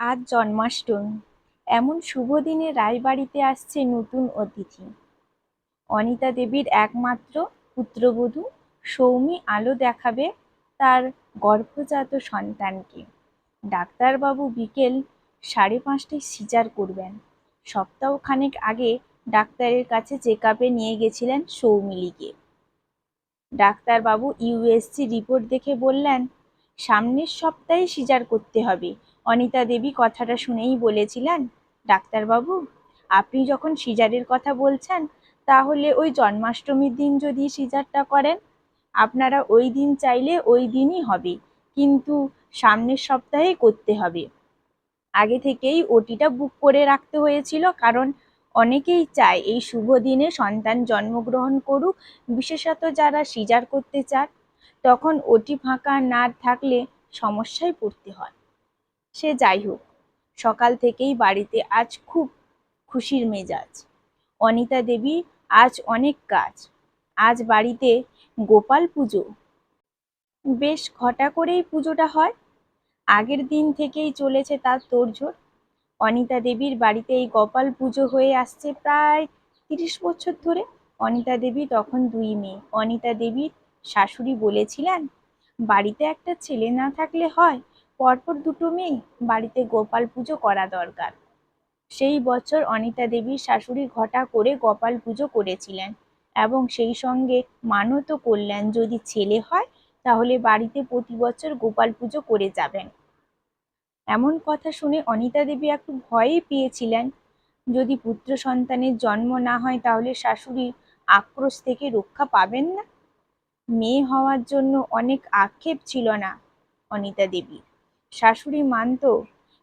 আজ জন্মাষ্টমী। এমন শুভ দিনে রায়বাড়িতে আসছে নতুন অতিথি। অনিতা দেবীর একমাত্র পুত্রবধূ সৌমি আলো দেখাবে তার গর্ভজাত সন্তানকে। ডাক্তারবাবু বিকেল সাড়ে পাঁচটায় সিজার করবেন। সপ্তাহখানেক আগে ডাক্তারের কাছে চেক নিয়ে গেছিলেন সৌমিলিকে ডাক্তারবাবু ইউএসসি রিপোর্ট দেখে বললেন, সামনের সপ্তাহে সিজার করতে হবে। অনিতা দেবী কথাটা শুনেই বলেছিলেন, ডাক্তারবাবু, আপনি যখন সিজারের কথা বলছেন, তাহলে ওই জন্মাষ্টমীর দিন যদি সিজারটা করেন, আপনারা ওই দিন চাইলে ওই দিনই হবে, কিন্তু সামনের সপ্তাহে করতে হবে। আগে থেকেই ওটিটা বুক করে রাখতে হয়েছিল, কারণ অনেকেই চায় এই শুভ দিনে সন্তান জন্মগ্রহণ করুক, বিশেষত যারা সিজার করতে চান। তখন ওটি ফাঁকা না থাকলে সমস্যায় পড়তে হয়। সে যাই হোক, সকাল থেকেই বাড়িতে আজ খুব খুশির মেজাজ। অনিতা দেবী, আজ অনেক কাজ। আজ বাড়িতে গোপাল পুজো। বেশ ঘটা করেই পুজোটা হয়। আগের দিন থেকেই চলেছে তার তোড়জোড়। অনিতা দেবীর বাড়িতে এই গোপাল পুজো হয়ে আসছে প্রায় তিরিশ বছর ধরে। অনিতা দেবী তখন দুই মেয়ে। অনিতা দেবীর শাশুড়ি বলেছিলেন, বাড়িতে একটা ছেলে না থাকলে হয় পরপর দুটো মেয়ে বাড়িতে গোপাল পুজো করা দরকার। সেই বছর অনিতা দেবীর শাশুড়ি ঘটা করে গোপাল পুজো করেছিলেন এবং সেই সঙ্গে মানতও করলেন। যদি ছেলে হয়, তাহলে বাড়িতে প্রতি বছর গোপাল পুজো করে যাবেন। এমন কথা শুনে অনিতা দেবী একটু ভয়ই পেয়েছিলেন। যদি পুত্র সন্তানের জন্ম না হয়, তাহলে শাশুড়ি আক্রোশ থেকে রক্ষা পাবেন না। মেয়ে হওয়ার জন্য অনেক আক্ষেপ ছিল না অনিতা দেবীর। শাশুড়ি মানত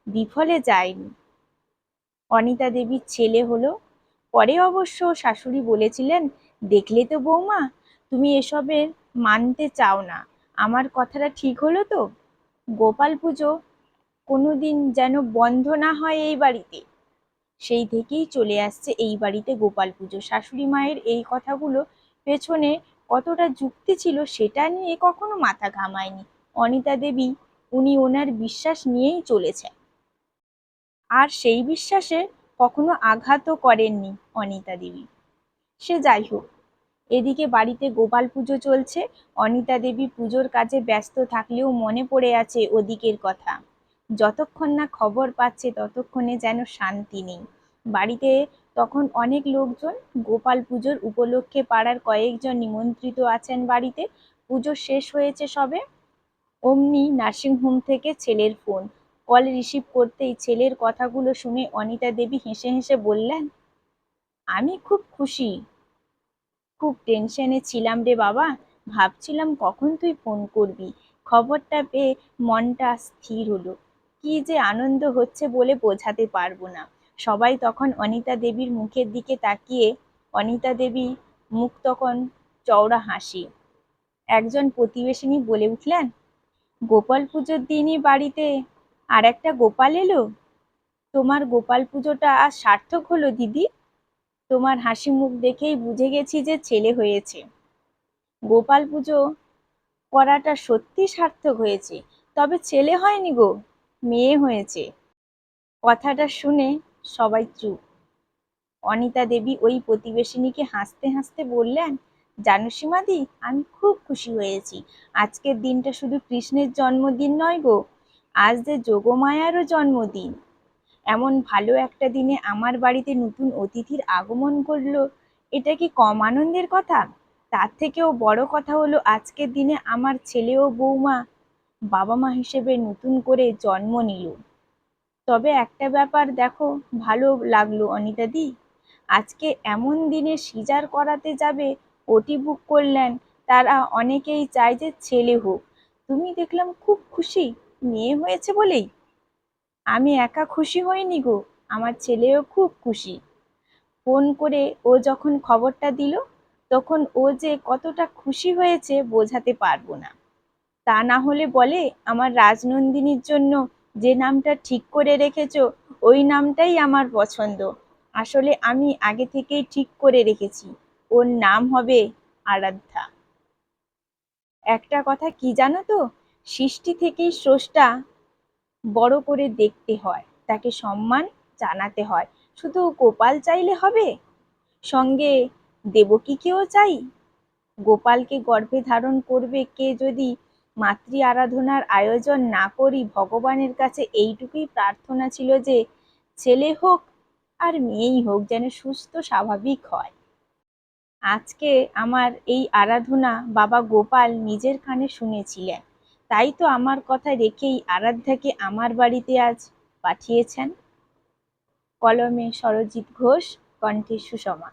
বিফলে যায়নি। অনিতা দেবীর ছেলে হলো। পরে অবশ্য শাশুড়ি বলেছিলেন, দেখলে তো বৌমা, তুমি এসবের মানতে চাও না। আমার কথাটা ঠিক হলো তো? গোপাল পুজো কোনোদিন যেন বন্ধ না হয় এই বাড়িতে। সেই থেকেই চলে আসছে এই বাড়িতে গোপাল পুজো। শাশুড়ি মায়ের এই কথাগুলো পেছনে কতটা যুক্তি ছিল সেটা নিয়ে কখনো মাথা ঘামায়নি। অনিতা দেবী উনি ওনার বিশ্বাস নিয়েই চলেছেন। আর সেই বিশ্বাসে কখনো আঘাতও করেননি অনিতা দেবী। সে যাই হোক, এদিকে বাড়িতে গোপাল পুজো চলছে, অনিতা দেবী পুজোর কাজে ব্যস্ত থাকলেও মনে পড়ে আছে ওদিকের কথা। যতক্ষণ না খবর পাচ্ছে ততক্ষণে যেন শান্তি নেই। বাড়িতে তখন অনেক লোকজন গোপাল পুজোর উপলক্ষে পাড়ার কয়েকজন নিমন্ত্রিত আছেন বাড়িতে। পুজো শেষ হয়েছে সবে। অমনি নার্সিংহোম থেকে ছেলের ফোন কল রিসিভ করতেই ছেলের কথাগুলো শুনে অনিতা দেবী হেসে হেসে বললেন, আমি খুব খুশি। খুব টেনশনে ছিলাম রে বাবা। ভাবছিলাম কখন তুই ফোন করবি। খবরটা পেয়ে মনটা স্থির হলো। কি যে আনন্দ হচ্ছে বলে বোঝাতে পারব না। সবাই তখন অনিতা দেবীর মুখের দিকে তাকিয়ে অনিতা দেবী মুখ তখন চওড়া হাসি। একজন প্রতিবেশিনী বলে উঠলেন গোপাল পুজোর দিনই বাড়িতে আর একটা গোপাল এলো? তোমার গোপাল পুজোটা আজ সার্থক হলো দিদি। তোমার হাসি মুখ দেখেই বুঝে গেছি যে ছেলে হয়েছে। গোপাল পুজো করাটা সত্যি সার্থক হয়েছে। তবে ছেলে হয়নি গো, মেয়ে হয়েছে। কথাটা শুনে সবাই চুপ। অনিতা দেবী ওই প্রতিবেশিনীকে হাসতে হাসতে বললেন জানো সীমাদি, আমি খুব খুশি হয়েছি। আজকের দিনটা শুধু কৃষ্ণের জন্মদিন নয় গো, আজ যে যোগমায়ারও জন্মদিন। এমন ভালো একটা দিনে আমার বাড়িতে নতুন অতিথির আগমন করল এটা কি কম আনন্দের কথা? তার থেকেও বড় কথা হলো আজকের দিনে আমার ছেলে ও বৌমা বাবা মা হিসেবে নতুন করে জন্ম নিল। তবে একটা ব্যাপার দেখো, ভালো লাগল অনিতাদি আজকে এমন দিনে সিজার করাতে যাবে ওটি বুক করলেন, তারা অনেকেই চায় যে ছেলে হোক। তুমি দেখলাম খুব খুশি, মেয়ে হয়েছে বলেই। আমি একা খুশি হইনি গো, আমার ছেলেও খুব খুশি। ফোন করে ও যখন খবরটা দিল, তখন ও যে কতটা খুশি হয়েছে বোঝাতে পারব না। তা না হলে বলে, আমার রাজনন্দিনীর জন্য যে নামটা ঠিক করে রেখেছো, ওই নামটাই আমার পছন্দ। আসলে আমি আগে থেকেই ঠিক করে রেখেছি। ওর নাম হবে আরাধ্যা। একটা কথা কি জানো তো? সৃষ্টি থেকেই স্রষ্টা বড় করে দেখতে হয়, তাকে সম্মান জানাতে হয়। শুধু গোপাল চাইলে হবে? সঙ্গে দেবকীকেও চাই? গোপালকে গর্ভে ধারণ করবে কে যদি মাতৃ আরাধনার আয়োজন না করি? ভগবানের কাছে এইটুকুই প্রার্থনা ছিল যে, ছেলে হোক আর মেয়েই হোক যেন সুস্থ স্বাভাবিক হয়। আজকে আমার এই আরাধনা বাবা গোপাল নিজের কানে শুনেছিলেন। তাই তো আমার কথা রেখেই আরাধ্যাকে আমার বাড়িতে আজ পাঠিয়েছেন। কলমে সরজিৎ ঘোষ, কণ্ঠে সুষমা।